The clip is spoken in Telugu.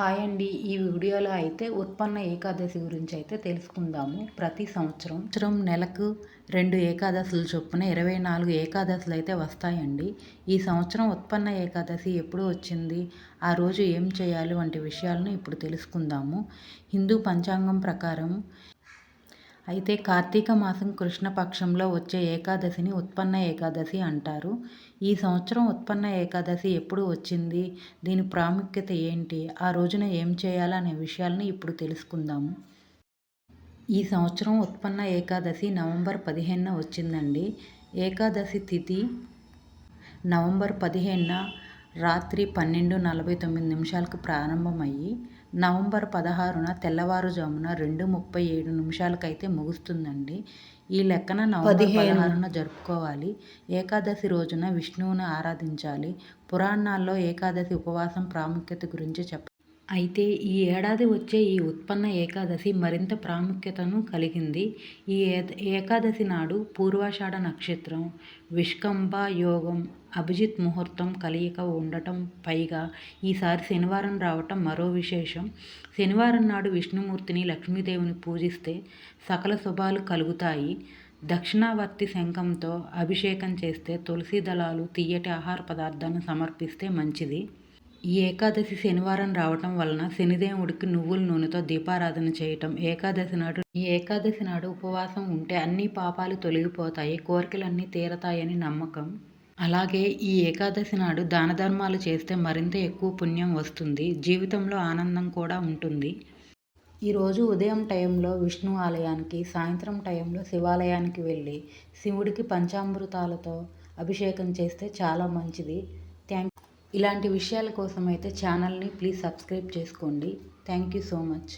హాయ్ అండి ఈ వీడియోలో అయితే ఉత్పన్న ఏకాదశి గురించి అయితే తెలుసుకుందాము. ప్రతి సంవత్సరం సంవత్సరం నెలకు రెండు ఏకాదశులు చొప్పున ఇరవై నాలుగు ఏకాదశులు అయితే వస్తాయండి. ఈ సంవత్సరం ఉత్పన్న ఏకాదశి ఎప్పుడు వచ్చింది ఆ రోజు ఏం చేయాలి వంటి విషయాలను ఇప్పుడు తెలుసుకుందాము. హిందూ పంచాంగం ప్రకారం అయితే కార్తీక మాసం కృష్ణపక్షంలో వచ్చే ఏకాదశిని ఉత్పన్న ఏకాదశి అంటారు. ఈ సంవత్సరం ఉత్పన్న ఏకాదశి ఎప్పుడు వచ్చింది? దీని ప్రాముఖ్యత ఏంటి? ఆ రోజున ఏం చేయాలనే విషయాలను ఇప్పుడు తెలుసుకుందాము ఈ సంవత్సరం ఉత్పన్న ఏకాదశి నవంబర్ పదిహేనున వచ్చిందండి. ఏకాదశి తిథి నవంబర్ పదిహేనున రాత్రి పన్నెండు నలభై తొమ్మిది నిమిషాలకు ప్రారంభమయ్యి నవంబర్ పదహారున తెల్లవారుజామున రెండు ముప్పై ఏడు నిమిషాలకైతే ముగుస్తుందండి. ఈ లెక్కన నవంబర్ పదహారున జరుపుకోవాలి. ఏకాదశి రోజున విష్ణువుని ఆరాధించాలి. పురాణాల్లో ఏకాదశి ఉపవాసం ప్రాముఖ్యత గురించి చెప్ప అయితే ఈ ఏడాది వచ్చే ఈ ఉత్పన్న ఏకాదశి మరింత ప్రాముఖ్యతను కలిగింది. ఈ ఏకాదశి నాడు పూర్వాషాఢ నక్షత్రం విష్కంభ యోగం అభిజిత్ ముహూర్తం కలయిక ఉండటం పైగా ఈసారి శనివారం రావటం మరో విశేషం. శనివారం నాడు విష్ణుమూర్తిని లక్ష్మీదేవిని పూజిస్తే సకల శుభాలు కలుగుతాయి. దక్షిణావర్తి శంఖంతో అభిషేకం చేస్తే తులసి దళాలు తీయటి ఆహార పదార్థాన్ని సమర్పిస్తే మంచిది. ఈ ఏకాదశి శనివారం రావటం వలన శనిదేవుడికి నువ్వుల నూనెతో దీపారాధన చేయటం. ఏకాదశి నాడు ఈ ఏకాదశి నాడు ఉపవాసం ఉంటే అన్ని పాపాలు తొలగిపోతాయి కోరికలన్నీ తీరతాయని నమ్మకం. అలాగే ఈ ఏకాదశి నాడు దాన ధర్మాలు చేస్తే మరింత ఎక్కువ పుణ్యం వస్తుంది జీవితంలో ఆనందం కూడా ఉంటుంది. ఈరోజు ఉదయం టైంలో విష్ణు ఆలయానికి సాయంత్రం టైంలో శివాలయానికి వెళ్ళి శివుడికి పంచామృతాలతో అభిషేకం చేస్తే చాలా మంచిది. ఇలాంటి విషయాల కోసం అయితే ఛానల్ని ప్లీజ్ సబ్స్క్రైబ్ చేసుకోండి. Thank you so much.